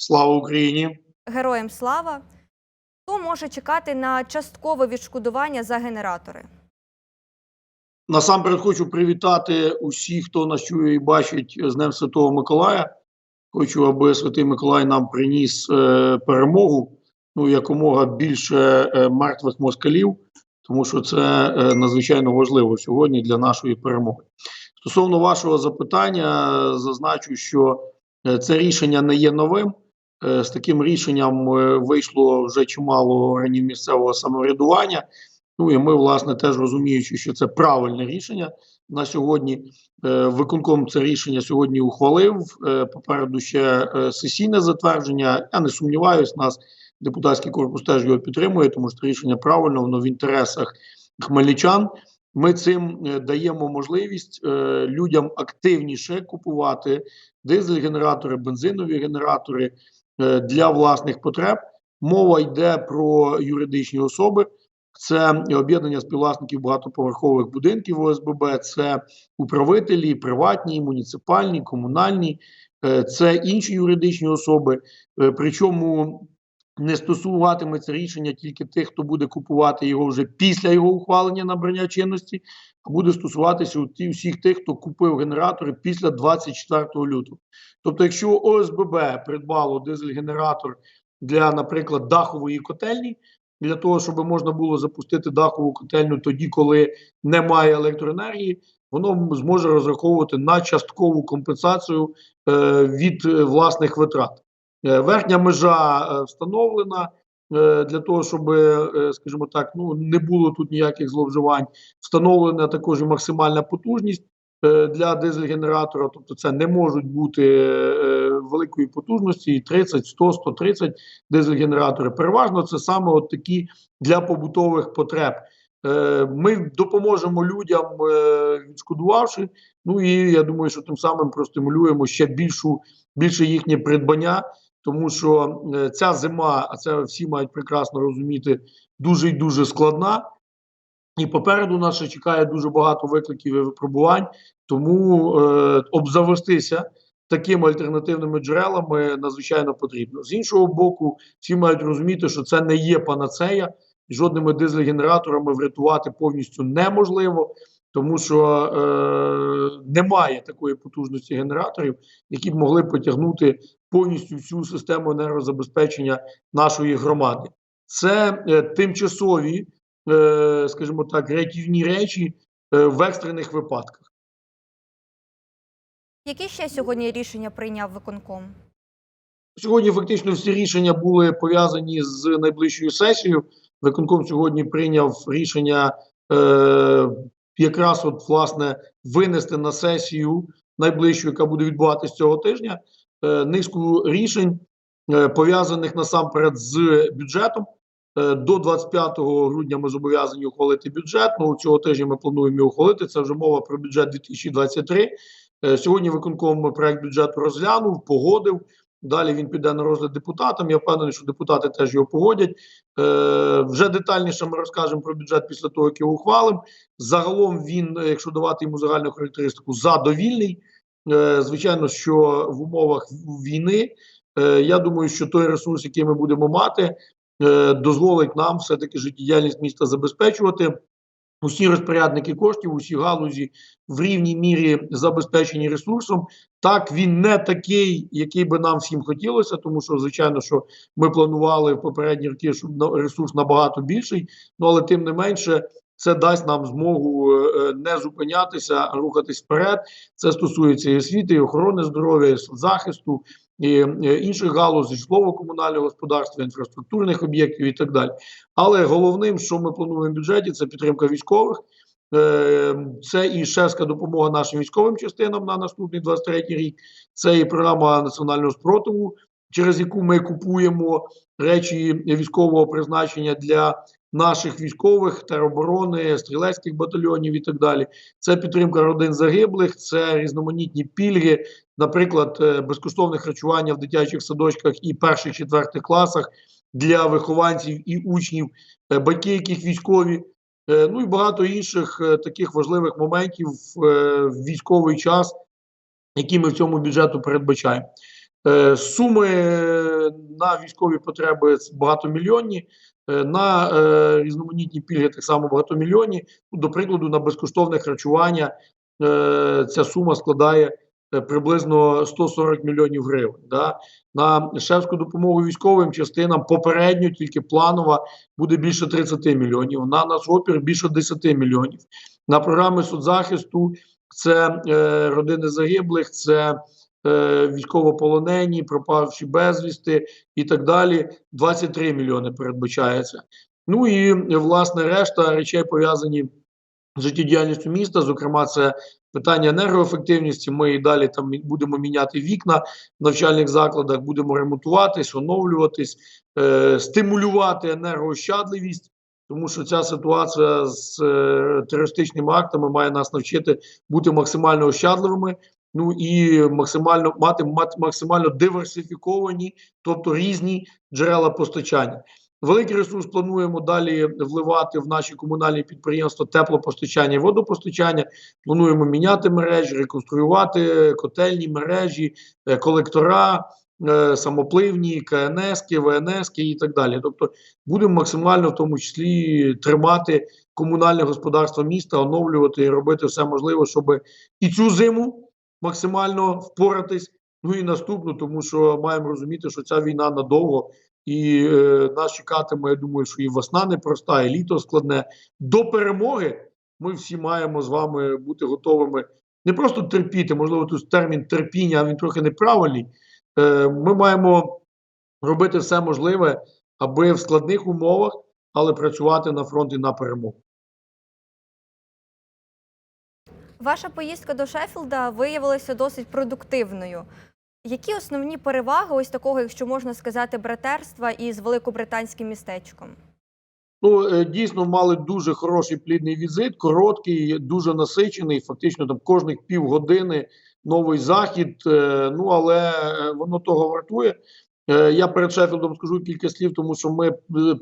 Слава Україні! Героям слава! Хто може чекати на часткове відшкодування за генератори? Насамперед хочу привітати усіх, хто нас чує і бачить з Днем Святого Миколая. Хочу, аби Святий Миколай нам приніс е, перемогу, ну якомога більше е, мертвих москалів, тому що це е, надзвичайно важливо сьогодні для нашої перемоги. Стосовно вашого запитання, е, зазначу, що е, це рішення не є новим. Е, з таким рішенням е, вийшло вже чимало органів місцевого самоврядування. Ну і ми, власне, теж розуміючи, що це правильне рішення на сьогодні. Е, виконком це рішення сьогодні ухвалив. Попереду ще сесійне затвердження. Я не сумніваюсь, нас депутатський корпус теж його підтримує, тому що рішення правильно, воно в інтересах хмельничан. Ми цим даємо можливість людям активніше купувати дизель-генератори, бензинові генератори для власних потреб. Мова йде про юридичні особи. Це об'єднання співвласників багатоповерхових будинків ОСББ, це управителі, приватні, муніципальні, комунальні, е, це інші юридичні особи. Е, Причому не стосуватиметься рішення тільки тих, хто буде купувати його вже після його ухвалення набрання чинності, а буде стосуватися всіх тих, хто купив генератори після 24 лютого. Тобто, якщо ОСББ придбало дизель-генератор для, наприклад, дахової котельні, для того, щоб можна було запустити дахову котельню тоді, коли немає електроенергії, воно зможе розраховувати на часткову компенсацію е, від е, власних витрат. Е, верхня межа е, встановлена е, для того, щоб, скажімо так, ну не було тут ніяких зловживань. Встановлена також і максимальна потужність для дизель-генератора, тобто це не можуть бути великої потужності і 30, 100, 130 дизель-генератори. Переважно це саме от такі для побутових потреб. Ми допоможемо людям, відшкодувавши. Ну і я думаю, що тим самим простимулюємо ще більшу більше їхнє придбання, тому що е, ця зима, а це всі мають прекрасно розуміти, дуже і дуже складна. І попереду нас ще чекає дуже багато викликів і випробувань, тому е, обзавестися такими альтернативними джерелами надзвичайно потрібно. З іншого боку, всі мають розуміти, що це не є панацея, жодними дизель-генераторами врятувати повністю неможливо, тому що е, немає такої потужності генераторів, які б могли потягнути повністю всю систему енергозабезпечення нашої громади. Це е, тимчасові, е, скажімо так, рятівні речі е, в екстрених випадках. Які ще сьогодні рішення прийняв виконком? Сьогодні фактично всі рішення були пов'язані з найближчою сесією. Виконком сьогодні прийняв рішення е, якраз от власне винести на сесію найближчу, яка буде відбуватися цього тижня, низку рішень е, пов'язаних насамперед з бюджетом. Е, До 25 грудня ми зобов'язані ухвалити бюджет. Ну цього тижня ми плануємо його ухвалити. Це вже мова про бюджет 2023. Е, Сьогодні виконком проект бюджету розглянув, погодив. Далі він піде на розгляд депутатам. Я впевнений, що депутати теж його погодять. Е, вже детальніше ми розкажемо про бюджет після того, як його ухвалимо. Загалом він, е, якщо давати йому загальну характеристику, задовільний. Е, звичайно, що в умовах війни е, я думаю, що той ресурс, який ми будемо мати, е, дозволить нам все-таки життєдіяльність міста забезпечувати. Усі розпорядники коштів, усі галузі в рівній мірі забезпечені ресурсом. Так, він не такий, який би нам всім хотілося, тому що, звичайно, що ми планували в попередні роки, щоб ресурс набагато більший. Ну але тим не менше, це дасть нам змогу е, не зупинятися, рухатись вперед. Це стосується і освіти, і охорони здоров'я, і захисту, і е, інших галузей, житлово-комунального господарства, інфраструктурних об'єктів і так далі. Але головним, що ми плануємо в бюджеті, це підтримка військових. Е, Це і шефська допомога нашим військовим частинам на наступний 23 рік. Це і програма національного спротиву, через яку ми купуємо речі військового призначення для наших військових тероборони, стрілецьких батальйонів і так далі. Це підтримка родин загиблих, це різноманітні пільги, наприклад, е, безкоштовне харчування в дитячих садочках і перших четвертих класах для вихованців і учнів, е, батьки, яких військові. Е, Ну і багато інших таких важливих моментів в військовий час, які ми в цьому бюджету передбачаємо. Е, Суми на військові потреби багатомільйонні, е, на е, різноманітні пільги так само багатомільйонні. Ну, До прикладу, на безкоштовне харчування ця сума складає приблизно 140 мільйонів гривень. Да? На шефську допомогу військовим частинам попередньо тільки планова буде більше 30 мільйонів. На нацопір більше 10 мільйонів. На програми соцзахисту це е, родини загиблих, це військовополонені, пропавші безвісти і так далі. 23 мільйони передбачається. Ну і е, власне решта речей пов'язані з життєдіяльністю міста. Зокрема, це питання енергоефективності. Ми і далі там будемо міняти вікна в навчальних закладах, будемо ремонтуватись, оновлюватись, е, стимулювати енергоощадливість. Тому що ця ситуація з е, терористичними актами має нас навчити бути максимально ощадливими, ну і максимально мати, максимально диверсифіковані, тобто різні джерела постачання. Великий ресурс плануємо далі вливати в наші комунальні підприємства теплопостачання і водопостачання. Плануємо міняти мережі, реконструювати котельні мережі, е, колектора, е, самопливні, КНСки, ВНСки і так далі. Тобто будемо максимально в тому числі тримати комунальне господарство міста, оновлювати і робити все можливе, щоб і цю зиму максимально впоратись. Ну і наступну, тому що маємо розуміти, що ця війна надовго, і е, нас чекатиме, я думаю, що і весна непроста, і літо складне. До перемоги ми всі маємо з вами бути готовими не просто терпіти, можливо, тут термін терпіння, він трохи неправильний. Е, ми маємо робити все можливе, аби в складних умовах, але працювати на фронті на перемогу. Ваша поїздка до Шеффілда виявилася досить продуктивною. Які основні переваги ось такого, якщо можна сказати, братерства із великобританським містечком? Ну, е, дійсно мали дуже хороший плідний візит, короткий, дуже насичений. Фактично там кожних півгодини новий захід. е, Ну але е, воно того вартує. Я перед Шеффілдом скажу кілька слів, тому що ми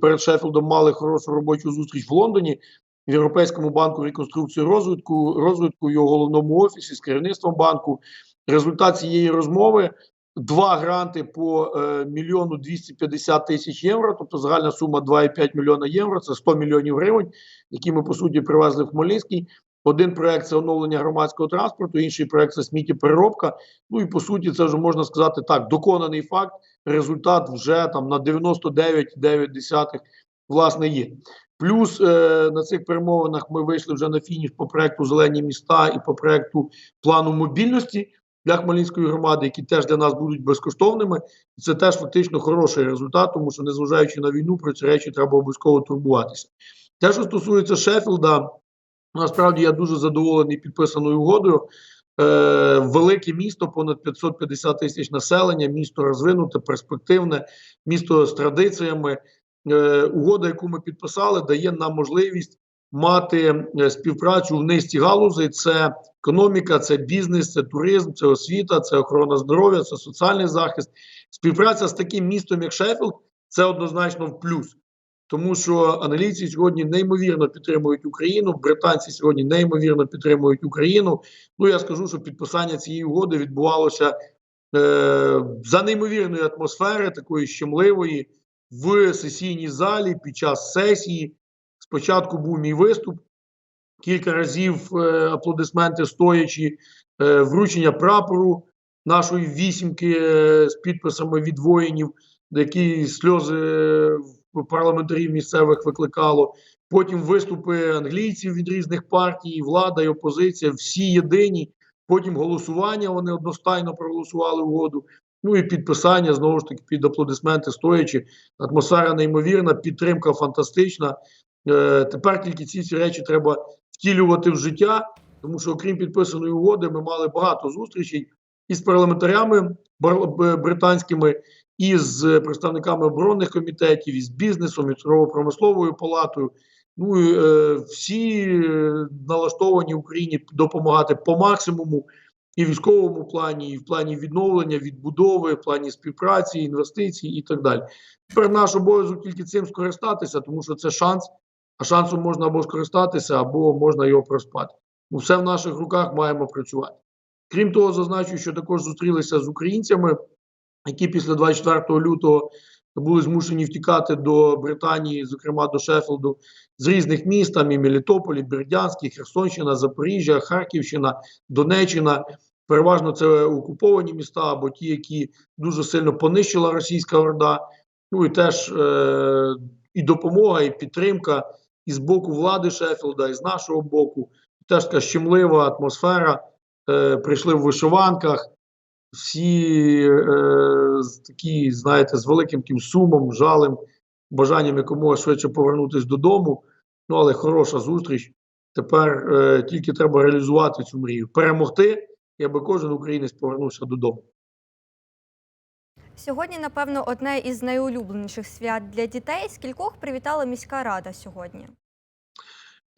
перед Шеффілдом мали хорошу робочу зустріч в Лондоні в Європейському банку реконструкції розвитку, розвитку його головному офісі з керівництвом банку. Результат цієї розмови два гранти по е, мільйону 250 тисяч євро, тобто загальна сума 2,5 мільйона євро, це 100 мільйонів гривень, які ми по суті привезли в Хмельницький. Один проект це оновлення громадського транспорту, інший проект це сміттєпереробка. Ну і по суті, це вже можна сказати так, доконаний факт. Результат вже там на 99,9 власне є. Плюс е, на цих перемовинах ми вийшли вже на фініш по проекту Зелені міста і по проекту плану мобільності для Хмельницької громади, які теж для нас будуть безкоштовними. І це теж фактично хороший результат, тому що незважаючи на війну, про ці речі треба обов'язково турбуватися. Те, що стосується Шеффілда, насправді я дуже задоволений підписаною угодою. Е, велике місто, понад 550 тисяч населення, місто розвинуте, перспективне, місто з традиціями. Е, угода, яку ми підписали, дає нам можливість мати е, співпрацю в низці галузей: це економіка, це бізнес, це туризм, це освіта, це охорона здоров'я, це соціальний захист. Співпраця з таким містом, як Шеффілд, це однозначно в плюс. Тому що англійці сьогодні неймовірно підтримують Україну, британці сьогодні неймовірно підтримують Україну. Ну я скажу, що підписання цієї угоди відбувалося е, за неймовірної атмосфери, такої щемливої, в сесійній залі під час сесії. Спочатку був мій виступ, кілька разів е, аплодисменти стоячи, е, вручення прапору нашої вісімки е, з підписами від воїнів, які сльози парламентарів місцевих викликало. Потім виступи англійців від різних партій, влада і опозиція, всі єдині. Потім голосування вони одностайно проголосували угоду. Ну і підписання знову ж таки під аплодисменти стоячи. Атмосфера неймовірна, підтримка фантастична. Е, тепер тільки ці всі речі треба втілювати в життя, тому що, окрім підписаної угоди, ми мали багато зустрічей із парламентарями британськими, і з представниками оборонних комітетів, і з бізнесом, і торгово-промисловою палатою. Ну і е, всі е, налаштовані Україні допомагати по максимуму і військовому плані, і в плані відновлення, відбудови, в плані співпраці, інвестицій і так далі. Тепер наш обов'язок тільки цим скористатися, тому що це шанс, а шансом можна або скористатися, або можна його проспати. Ну, все в наших руках маємо працювати. Крім того, зазначу, що також зустрілися з українцями які після 24 лютого були змушені втікати до Британії, зокрема до Шеффілду, з різних міст, там і Мелітополі, Бердянський, Херсонщина, Запоріжжя, Харківщина, Донеччина. Переважно це окуповані міста або ті, які дуже сильно понищила російська орда. Ну і теж е, і допомога, і підтримка і з боку влади Шеффілда, і з нашого боку. Теж така щемлива атмосфера. Е, прийшли в вишиванках. Всі е, такі, знаєте, з великим таким сумом, жалем, бажанням якомога швидше повернутися додому. Ну, але хороша зустріч. Тепер е, тільки треба реалізувати цю мрію, перемогти, і аби кожен українець повернувся додому. Сьогодні, напевно, одне із найулюбленіших свят для дітей. Скількох привітала міська рада сьогодні?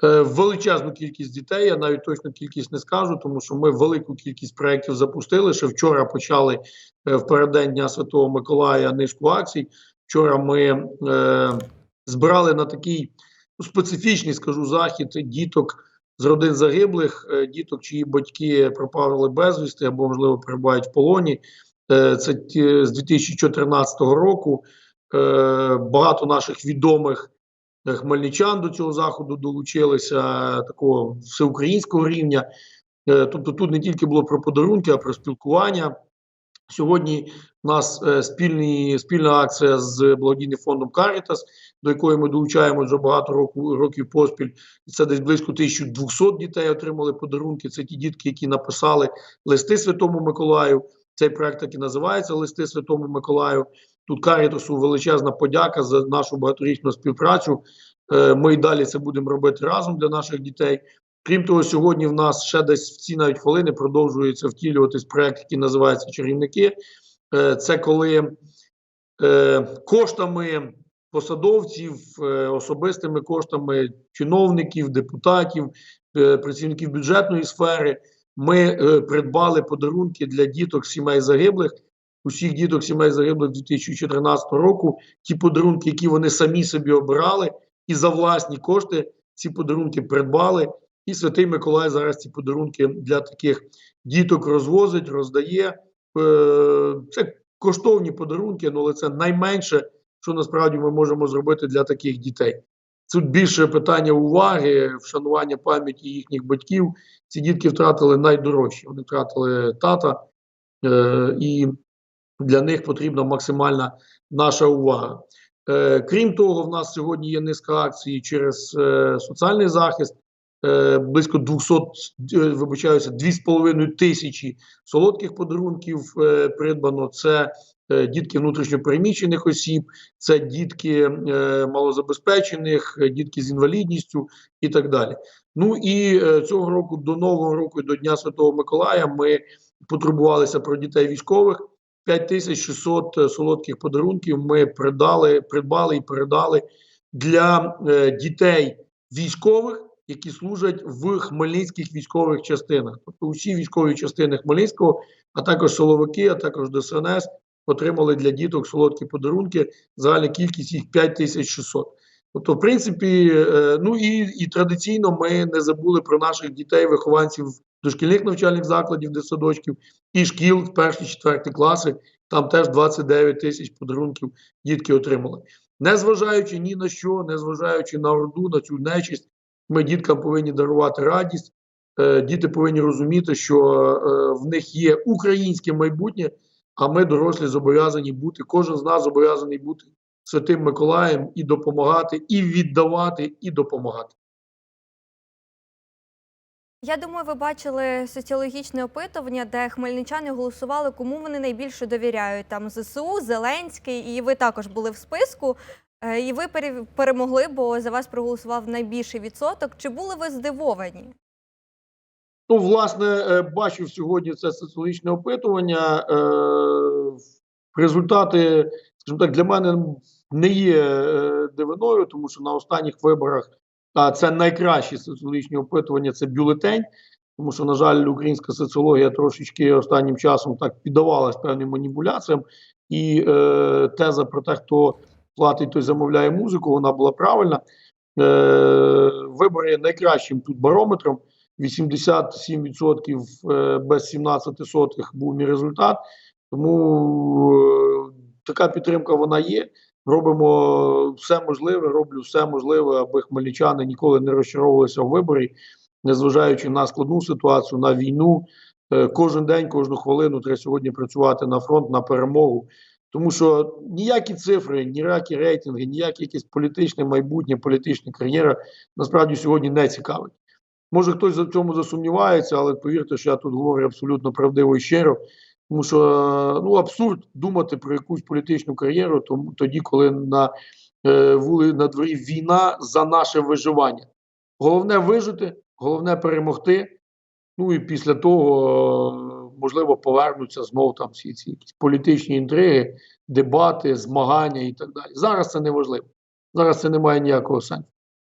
Е, величезну кількість дітей. Я навіть точно кількість не скажу, тому що ми велику кількість проєктів запустили. Ще вчора почали е, в переддень Дня Святого Миколая низку акцій. Вчора ми е, збирали на такий ну, специфічний, скажу, захід діток з родин загиблих, е, діток, чиї батьки пропали безвісти або, можливо, перебувають в полоні. Е, це з 2014 року. Е, багато наших відомих хмельничан до цього заходу долучилися такого всеукраїнського рівня. Тобто тут не тільки було про подарунки, а про спілкування. Сьогодні у нас спільні, спільна акція з благодійним фондом Caritas, до якої ми долучаємо вже багато року, років поспіль. І це десь близько 1200 дітей отримали подарунки. Це ті дітки, які написали листи Святому Миколаю. Цей проект так і називається Листи Святому Миколаю. Тут Карітасу величезна подяка за нашу багаторічну співпрацю. Е, Ми й далі це будемо робити разом для наших дітей. Крім того, сьогодні в нас ще десь в ці навіть хвилини продовжується втілюватись проект, який називається Чарівники. Е, Це коли е, коштами посадовців, е, особистими коштами чиновників, депутатів, е, працівників бюджетної сфери ми е, придбали подарунки для діток сімей загиблих. Усіх діток сімей загиблих 2014 року. Ті подарунки, які вони самі собі обирали, і за власні кошти ці подарунки придбали. І Святий Миколай зараз ці подарунки для таких діток розвозить, роздає. Це коштовні подарунки, ну, але це найменше, що насправді ми можемо зробити для таких дітей. Тут більше питання уваги, вшанування пам'яті їхніх батьків. Ці дітки втратили найдорожче. Вони втратили тата, е, і для них потрібна максимальна наша увага. Е, крім того, в нас сьогодні є низка акцій через е, соціальний захист. Е, близько 200, е, вибачаюся, 2,5 тисячі солодких подарунків е, придбано. Це дітки внутрішньопереміщених осіб, це дітки е, малозабезпечених, е, дітки з інвалідністю і так далі. Ну і е, цього року до Нового року до Дня Святого Миколая ми потурбувалися про дітей військових. 5600 е, солодких подарунків ми придали, придбали і передали для е, дітей військових, які служать в хмельницьких військових частинах. Тобто усі військові частини Хмельницького, а також силовики, а також ДСНС отримали для діток солодкі подарунки. Загальна кількість їх 5600. Тобто, в принципі, е, ну і, і традиційно ми не забули про наших дітей, вихованців дошкільних навчальних закладів, дитсадочків і шкіл в перші четверті класи. Там теж 29 тисяч подарунків дітки отримали. Незважаючи ні на що, незважаючи на орду, на цю нечисть, ми діткам повинні дарувати радість. Е, Діти повинні розуміти, що е, в них є українське майбутнє, а ми, дорослі, зобов'язані бути. Кожен з нас зобов'язаний бути святим Миколаєм і допомагати, і віддавати, і допомагати. Я думаю, ви бачили соціологічне опитування, де хмельничани голосували, кому вони найбільше довіряють. Там ЗСУ, Зеленський, і ви також були в списку. Е, І ви перемогли, бо за вас проголосував найбільший відсоток. Чи були ви здивовані? Ну, власне, е, бачив сьогодні це соціологічне опитування. Е, Результати, скажімо так, для мене не є е, дивиною, тому що на останніх виборах це найкращі соціологічні опитування, це бюлетень. Тому що, на жаль, українська соціологія трошечки останнім часом так піддавалась певним маніпуляціям, і е, теза про те, хто платить, той замовляє музику, вона була правильна. Е, вибори найкращим тут барометром. 87% е, без 17 сотих був мій результат. Тому е, така підтримка вона є. Робимо все можливе, роблю все можливе, аби хмельничани ніколи не розчаровувалися в виборі, незважаючи на складну ситуацію, на війну. Е, Кожен день, кожну хвилину треба сьогодні працювати на фронт, на перемогу. Тому що ніякі цифри, ніякі рейтинги, ніяке якесь політичне майбутнє, політична кар'єра насправді сьогодні не цікавить. Може хтось за цьому засумнівається, але повірте, що я тут говорю абсолютно правдиво і щиро. Тому що ну абсурд думати про якусь політичну кар'єру, тоді, коли на е, вули на дворі війна за наше виживання. Головне вижити, головне перемогти. Ну і після того можливо повернуться знов там всі ці політичні інтриги, дебати, змагання і так далі. Зараз це не важливо. Зараз це не має ніякого сенсу.